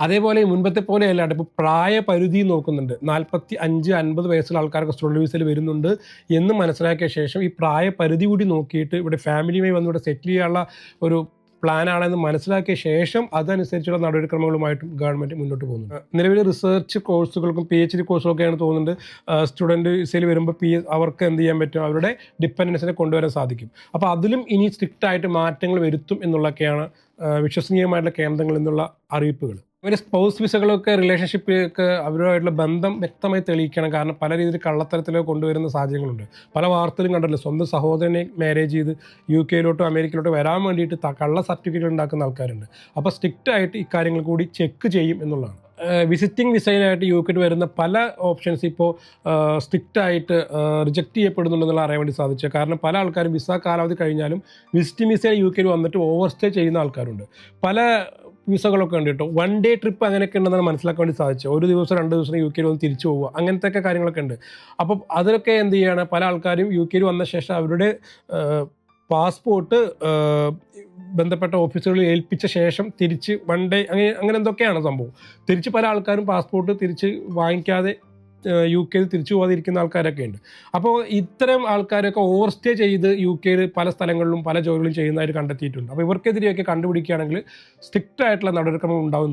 അതേപോലെ മുൻപത്തെ പോലെ അല്ലാണ്ട് ഇപ്പോൾ പ്രായപരിധി നോക്കുന്നുണ്ട്. നാൽപ്പത്തി അഞ്ച് അൻപത് വയസ്സുള്ള ആൾക്കാർക്ക് സ്റ്റുഡന്റ് വിസയിൽ വരുന്നുണ്ട് എന്ന് മനസ്സിലാക്കിയ ശേഷം ഈ പ്രായപരിധി കൂടി നോക്കിയിട്ട് ഇവിടെ ഫാമിലിയുമായി വന്ന് ഇവിടെ സെറ്റിൽ ചെയ്യാനുള്ള ഒരു പ്ലാനാണെന്ന് മനസ്സിലാക്കിയ ശേഷം അതനുസരിച്ചുള്ള നടപടിക്രമങ്ങളുമായിട്ടും ഗവൺമെന്റ് മുന്നോട്ട് പോകുന്നുണ്ട്. നിലവിൽ റിസർച്ച് കോഴ്സുകൾക്കും പി എച്ച് ഡി കോഴ്സുകളൊക്കെയാണ് തോന്നുന്നുണ്ട് സ്റ്റുഡന്റ് വിസയിൽ വരുമ്പോൾ പി അവർക്ക് എന്ത് ചെയ്യാൻ പറ്റും? അവരുടെ ഡിപ്പെൻഡൻസിനെ കൊണ്ടുവരാൻ സാധിക്കും. അപ്പോൾ അതിലും ഇനി സ്ട്രിക്റ്റായിട്ട് മാറ്റങ്ങൾ വരുത്തും എന്നുള്ളതൊക്കെയാണ് വിശ്വസനീയമായിട്ടുള്ള കേന്ദ്രങ്ങളിൽ നിന്നുള്ള അറിയിപ്പുകൾ. ഒരു സ്പൗസ് വിസകളൊക്കെ റിലേഷൻഷിപ്പൊക്കെ അവരുമായിട്ടുള്ള ബന്ധം വ്യക്തമായി തെളിയിക്കണം. കാരണം പല രീതിയിൽ കള്ളത്തരത്തിലേ കൊണ്ടുവരുന്ന സാഹചര്യങ്ങളുണ്ട്. പല വാർത്തയിലും കണ്ടല്ലോ സ്വന്തം സഹോദരനെ മാരേജ് ചെയ്ത് യു കെയിലോട്ടോ അമേരിക്കയിലോട്ടോ വരാൻ വേണ്ടിയിട്ട് കള്ള സർട്ടിഫിക്കറ്റ് ഉണ്ടാക്കുന്ന ആൾക്കാരുണ്ട്. അപ്പോൾ സ്ട്രിക്റ്റ് ആയിട്ട് ഇക്കാര്യങ്ങൾ കൂടി ചെക്ക് ചെയ്യും എന്നുള്ളതാണ്. വിസിറ്റിംഗ് വിസയിലായിട്ട് യു കെയിൽ വരുന്ന പല ഓപ്ഷൻസ് ഇപ്പോൾ സ്ട്രിക്റ്റ് ആയിട്ട് റിജക്റ്റ് ചെയ്യപ്പെടുന്നുണ്ടെന്നുള്ള അറിയാൻ വേണ്ടി സാധിച്ചു. കാരണം പല ആൾക്കാരും വിസ കാലാവധി കഴിഞ്ഞാലും വിസിറ്റിംഗ് വിസയിൽ യു കെയിൽ വന്നിട്ട് ഓവർ സ്റ്റേ ചെയ്യുന്ന ആൾക്കാരുണ്ട്. പല വിസകളൊക്കെ ഉണ്ട് കേട്ടോ വൺ ഡേ ട്രിപ്പ് അങ്ങനെയൊക്കെ ഉണ്ടെന്നാണ് മനസ്സിലാക്കാൻ വേണ്ടി സാധിച്ചത്. ഒരു ദിവസം രണ്ട് ദിവസം യു കെയിൽ ഒന്ന് തിരിച്ചു പോവുക. അങ്ങനത്തെ ഒക്കെ കാര്യങ്ങളൊക്കെ ഉണ്ട്. അപ്പോൾ അതിലൊക്കെ എന്ത് ചെയ്യുകയാണ് പല ആൾക്കാരും യു കെയിൽ വന്ന ശേഷം അവരുടെ പാസ്പോർട്ട് ബന്ധപ്പെട്ട ഓഫീസുകളിൽ ഏൽപ്പിച്ച ശേഷം തിരിച്ച് വൺ ഡേ അങ്ങനെ അങ്ങനെ എന്തൊക്കെയാണ് സംഭവം? തിരിച്ച് പല ആൾക്കാരും പാസ്പോർട്ട് തിരിച്ച് വാങ്ങിക്കാതെ യു കെയിൽ തിരിച്ചു പോകാതിരിക്കുന്ന ആൾക്കാരൊക്കെ ഉണ്ട്. അപ്പോൾ ഇത്തരം ആൾക്കാരൊക്കെ ഓവർ സ്റ്റേ ചെയ്ത് യു കെയിൽ പല സ്ഥലങ്ങളിലും പല ജോലികളും ചെയ്യുന്നതായിട്ട് കണ്ടെത്തിയിട്ടുണ്ട്. അപ്പോൾ ഇവർക്കെതിരെയൊക്കെ കണ്ടുപിടിക്കുകയാണെങ്കിൽ സ്ട്രിക്റ്റ് ആയിട്ടുള്ള നടപടിക്രമം ഉണ്ടാവും